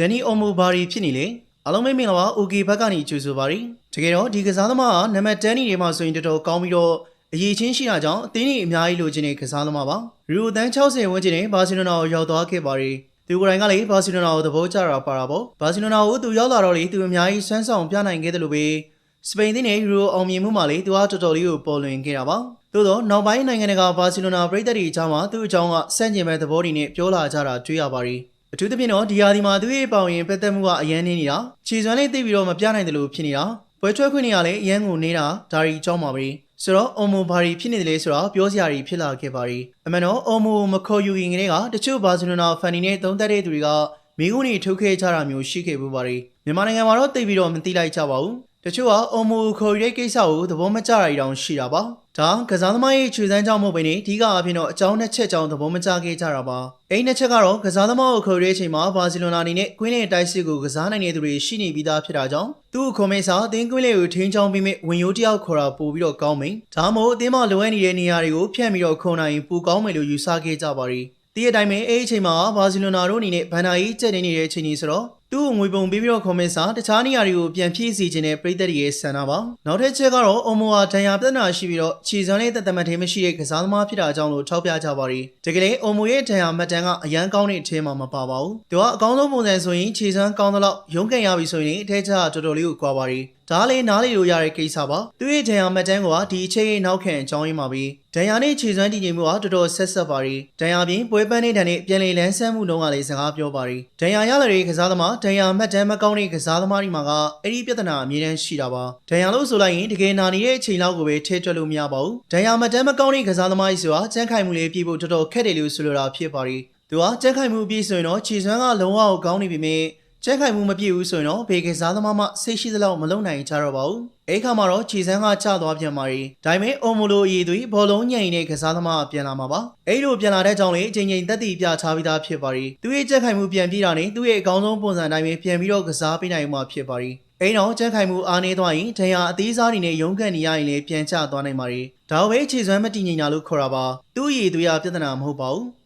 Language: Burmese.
ဒန်နီအိုမိုဘာရီဖြစ်နေလေအားလုံးပဲမင်္ဂလာပါ OK ဘက်ကနေကြိုဆိုပါရီတကယ်တော့ဒီကစားသမားကနံပါတ်10နေတွေမှာဆိုရင်တော်တော်ကောင်းပြီးတော့အရေးချင်းရှိတာကြောင့်အသင်းကြီးအများကြီးလိုချင်တဲ့ကစားသမားပါရီယိုတန်60ဝန်းကျင်နဲ့ဘာစီလိုနာကိုရောက်သွားခဲ့ပါရီသူကိုယ်တိုင်ကလည်းဘာစီလိုနာကိုသဘောကျတာပါတာပေါ့ဘာစီလိုနာကိုသူရောက်လာတော့လေသူအများကြီးဆွမ်းဆောင်ပြနိုင်ခဲ့တယ်လို့ပဲစပိန်သင်းနဲ့ယူရိုအောင်မြင်မှုမှာလေသူကတော်တော်လေးကိုပေါ်လွင်ခဲ့တာပါသို့တော့နောက်ပိုင်းနိုင်ငံတကာဘာစီလိုနာပြည်သက်တွေအကြောင်းမှာသူ့အကြောင်းကစန့်ကျင်မဲ့သဘောတွေနဲ့ပြောလာကြတာတွေ့ရပါရီ အထူးသဖြင့်တော့ဒီဟာဒီမှာသူ့ရဲ့ပေါင်ရင်ပတ်သက်မှုကအရန်နေနေတာခြေစွမ်းလေးသိပြီးတော့မပြနိုင်တယ်လို့ဖြစ်နေတာပွဲထွက်ခွင့်တွေကလည်းအရန်ကိုနေတာဒါရီအကြောင်းပါပဲဆိုတော့အုံမိုဘာရီဖြစ်နေတယ်လေဆိုတော့ပြောစရာတွေဖြစ်လာခဲ့ပါရီအမှန်တော့အုံမိုမခေါ်ယူရင်ကလေးကတချို့ဘာစီလိုနာဖန်နီနဲ့သုံးသက်တဲ့သူတွေကမိကုန်းတွေထုတ်ခဲ့ကြတာမျိုးရှိခဲ့ပူပါရီမြန်မာနိုင်ငံမှာတော့သိပြီးတော့မသိလိုက်ကြပါဘူးတချို့ကအုံမိုခေါ်ယူတဲ့ကိစ္စကိုသဘောမကျတာတောင်ရှိတာပါ ဒါကစားသမားရဲ့ခြေစမ်းကြောင့်မဟုတ်ဘဲနဲ့အဓိကအဖြစ်တော့အကြောင်းနှစ်ချက်ကြောင့်သဘောမကျခဲ့ကြတာပါအဲ့နှစ်ချက်ကတော့ကစားသမားကိုခေါ်ယူတဲ့အချိန်မှာဘာစီလိုနာအနေနဲ့ကွင်းနဲ့တိုက်စစ်ကိုကစားနိုင်တဲ့သူတွေရှိနေပြီးသားဖြစ်တာကြောင့်သူ့ကိုခေါ်မေးစာအသင်းကွင်းလေးကိုထင်းချောင်းပြီးမြဝင်ရိုးတယောက်ခေါ်တာပို့ပြီးတော့ကောင်းမယ်ဒါမှမဟုတ်အသင်းမှာလိုအပ်နေတဲ့နေရာတွေကိုဖြန့်ပြီးတော့ခုံနိုင်ပိုကောင်းမယ်လို့ယူဆခဲ့ကြပါရီဒီအတိုင်းပဲအဲ့ဒီအချိန်မှာဘာစီလိုနာတို့အနေနဲ့ဘန်နာကြီးကျက်နေနေတဲ့အချိန်ကြီးဆိုတော့ သူ့ကိုငွေပုံပေးပြီးတော့ခေါ်မေးစာတခြားနေရာတွေကိုပြန်ဖြည့်စီခြင်းနဲ့ပြည်သက်တွေရဲ့ဆန္ဒပါနောက်ထပ်ချက်ကတော့အုံမိုဟာဒဏ်ရာပြဿနာရှိပြီးတော့ခြေစွမ်းလေးတက်တမတ်သေးမရှိတဲ့ကစားသမားဖြစ်တာကြောင့်လို့ထောက်ပြကြပါရီတကယ်လေအုံမိုရဲ့ဒဏ်ရာမှတ်တမ်းကအရန်ကောင်းတဲ့အထင်းမှာမပါပါဘူးသူကအကောင်းဆုံးပုံစံဆိုရင်ခြေစွမ်းကောင်းသလောက်ရုန်းကန်ရပြီဆိုရင်အထက်ချတော်တော်လေးကိုကွာပါရီ ဒါလည်းနားလေလို့ရတဲ့ကိစ္စပါသူရဲ့ဒဏ်ရာမှတ်တမ်းကဒီအချိန်ရဲ့နောက်ခံအကြောင်းရင်းပါပဲဒဏ်ရာနဲ့ခြေစွမ်းတည်ငြိမ်မှုကတော်တော်ဆက်ဆက်ပါရီဒဏ်ရာပြင်ပွဲပန်းနေတဲ့နဲ့ပြန်လည်လန်းဆန်းမှုတုန်းကလည်းစကားပြောပါရီဒဏ်ရာရလာတဲ့ကစားသမားဒဏ်ရာမှတ်တမ်းမကောင်းတဲ့ကစားသမားတွေမှာကအဲ့ဒီပြဿနာအမြဲတမ်းရှိတာပါဒဏ်ရာလို့ဆိုလိုက်ရင်တကယ်နာနေတဲ့အချိန်လောက်ကိုပဲထဲတွက်လို့မရပါဘူးဒဏ်ရာမှတ်တမ်းမကောင်းတဲ့ကစားသမားကြီးဆိုတာကြမ်းခိုင်မှုလေးပြေဖို့တော်တော်ခက်တယ်လို့ဆိုလိုတာဖြစ်ပါရီသူကကြက်ခိုင်မှုအပြည့်ဆိုရင်တော့ခြေစွမ်းကလုံးဝကိုကောင်းနေပြီမြင် ကြက်ခိုင်မှုမပြည့်ဘူးဆိုရင်တော့ဘေကစားသမားမှစိတ်ရှိသလောက်မလုံနိုင်ကြတော့ပါဘူးအဲ့ခါမှာတော့ခြေစွမ်းကကျသွားပြန်ပါရီဒါပေမဲ့အုံမလိုအည်သူဘောလုံးညံ့နေတဲ့ကစားသမားကပြန်လာမှာပါအဲ့လိုပြန်လာတဲ့ကြောင့်လေအချိန်ချင်းတက်တီပြချပြီးသားဖြစ်ပါရီသူရဲ့ကြက်ခိုင်မှုပြန်ပြေးတာနဲ့သူ့ရဲ့အကောင်းဆုံးပုံစံအတိုင်းပဲပြန်ပြီးတော့ကစားပေးနိုင်မှာဖြစ်ပါရီအိမ်တော်ကြက်ခိုင်မှုအားနေသွားရင်ဒဏ်ရာအသေးစားတွေနဲ့ရုန်းကန်နေရရင်လည်းပြန်ချသွားနိုင်ပါရီဒါပဲခြေစွမ်းမတည်ငြိမ်တာလို့ခေါ်တာပါသူ့ရည်သူရပြဿနာမဟုတ်ပါဘူး